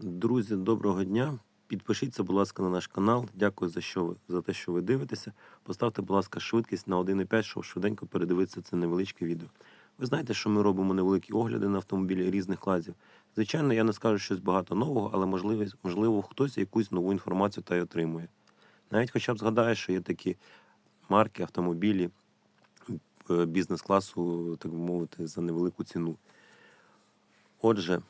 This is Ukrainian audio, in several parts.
Друзі, доброго дня. Підпишіться, будь ласка, на наш канал. Дякую за, що ви, за те, що ви дивитеся. Поставте, будь ласка, швидкість на 1,5, щоб швиденько передивитися це невеличке відео. Ви знаєте, що ми робимо невеликі огляди на автомобілі різних класів. Звичайно, я не скажу щось багато нового, але можливо, можливо хтось якусь нову інформацію та й отримує. Навіть хоча б згадає, що є такі марки, автомобілі е, бізнес-класу, так би мовити, за невелику ціну. Отже,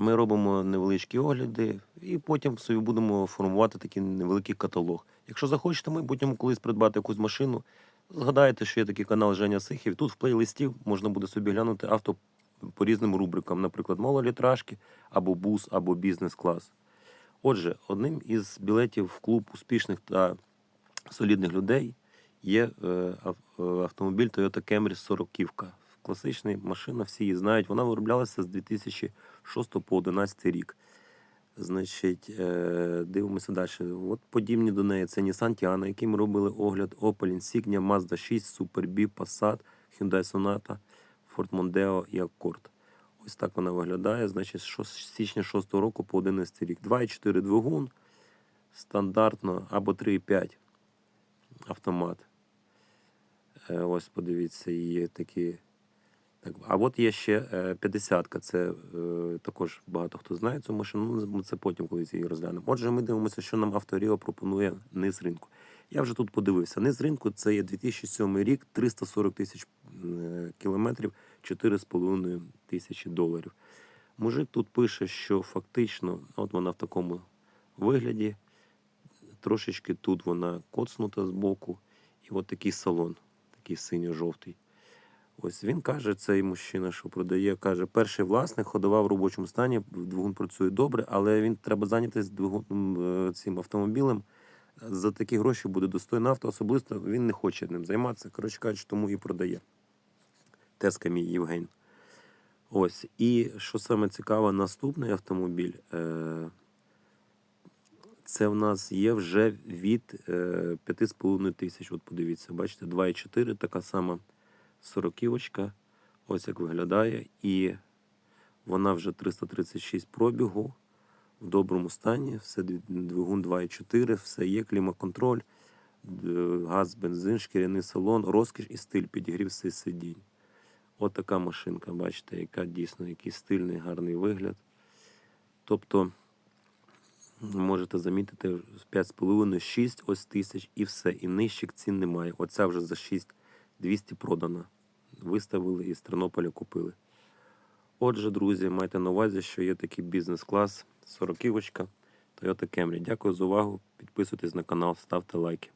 ми робимо невеличкі огляди і потім собі будемо формувати такий невеликий каталог. Якщо захочете в майбутньому колись придбати якусь машину, згадайте, що є такий канал Женя Сихів. Тут в плейлисті можна буде собі глянути авто по різним рубрикам, наприклад, малолітражки, або бус, або бізнес-клас. Отже, одним із білетів в клуб успішних та солідних людей є е, е, автомобіль Toyota Camry 40 Класична машина, всі її знають. Вона вироблялася з 2006 по 2011 рік. Значить, е, дивимося далі. От подібні до неї це Nissan Tiana, який ми робили огляд, Opel Insignia, Mazda 6, Super B, Passat, Hyundai Sonata, Ford Mondeo і Accord. Ось так вона виглядає. Значить, з січня 6 року по 11 рік. 2,4 двигун, стандартно, або 3,5 автомат. Е, Ось подивіться, є такі. Так, а от є ще е, 50-ка, це е, також багато хто знає цю машину, ну, ми це потім колись її розглянемо. Отже, ми дивимося, що нам Авторіо пропонує низ ринку. Я вже тут подивився. Низ ринку це є 2007 рік, 340 тисяч е, кілометрів, 4,5 тисячі доларів. Мужик тут пише, що фактично, от вона в такому вигляді, трошечки тут вона коцнута збоку, і от такий салон, такий синьо-жовтий. Ось він каже, цей мужчина, що продає, каже, перший власник ходова в робочому стані, двигун працює добре, але він треба зайнятися двигуном е, цим автомобілем. За такі гроші буде достойне авто, особисто він не хоче ним займатися. Коротше кажучи, тому і продає. Теска мій Євген. Ось. І що саме цікаве, наступний автомобіль. Е- це в нас є вже від е, 5,5 тисяч. От подивіться, бачите, 2,4 така сама сороківочка. Ось як виглядає. І вона вже 336 пробігу в доброму стані. Все двигун 2,4, все є, клімаконтроль, газ, бензин, шкіряний салон, розкіш і стиль, підігрів сидінь. От така машинка, бачите, яка дійсно який стильний, гарний вигляд. Тобто можете замітити 5,5-6 ось тисяч і все. І нижчих цін немає. Оця вже за 6200 продано. Виставили і з Тернополя купили. Отже, друзі, майте на увазі, що є такий бізнес-клас 40 Toyota Camry. Дякую за увагу. Підписуйтесь на канал, ставте лайки.